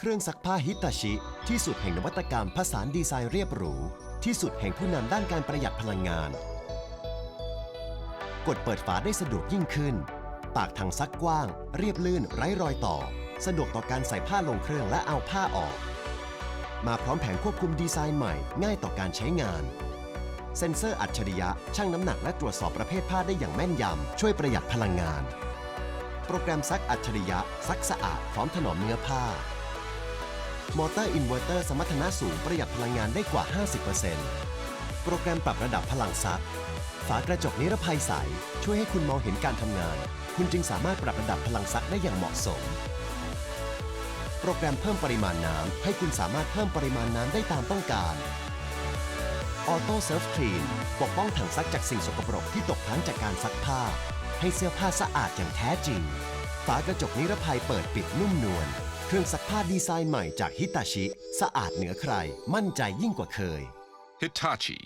เครื่องซักผ้าฮิตาชิ ที่สุดแห่งนวัตกรรมผสานดีไซน์เรียบหรู ที่สุดแห่งผู้นำด้านการประหยัดพลังงาน กดเปิดฝาได้สะดวกยิ่งขึ้น ปากถังซักกว้าง เรียบลื่นไร้รอยต่อ สะดวกต่อการใส่ผ้าลงเครื่องและเอาผ้าออก มาพร้อมแผงควบคุมดีไซน์ใหม่ ง่ายต่อการใช้งาน เซ็นเซอร์อัจฉริยะชั่งน้ำหนักและตรวจสอบประเภทผ้าได้อย่างแม่นยำช่วยประหยัดพลังงาน โปรแกรมซักอัจฉริยะซักสะอาดพร้อมถนอมเนื้อผ้า มอเตอร์อินเวอร์เตอร์สมรรถนะสูงประหยัดพลังงานได้กว่า 50%โปรแกรมปรับระดับพลังซักฝากระจกนิรภัยใส ช่วยให้คุณมองเห็นการทำงาน คุณจึงสามารถปรับระดับพลังซักได้อย่างเหมาะสม โปรแกรมเพิ่มปริมาณน้ำให้คุณสามารถเพิ่มปริมาณน้ำได้ตามต้องการออโต้เซิร์ฟคลีนปกป้องถังซักจากสิ่งสกปรกที่ตกค้างจากการซักผ้า ให้เสื้อผ้าสะอาดอย่างแท้จริง ฝากระจกนิรภัยเปิดปิดนุ่มนวล เครื่องซักผ้าดีไซน์ใหม่จากฮิตาชิ สะอาดเหนือใคร มั่นใจยิ่งกว่าเคย Hitachi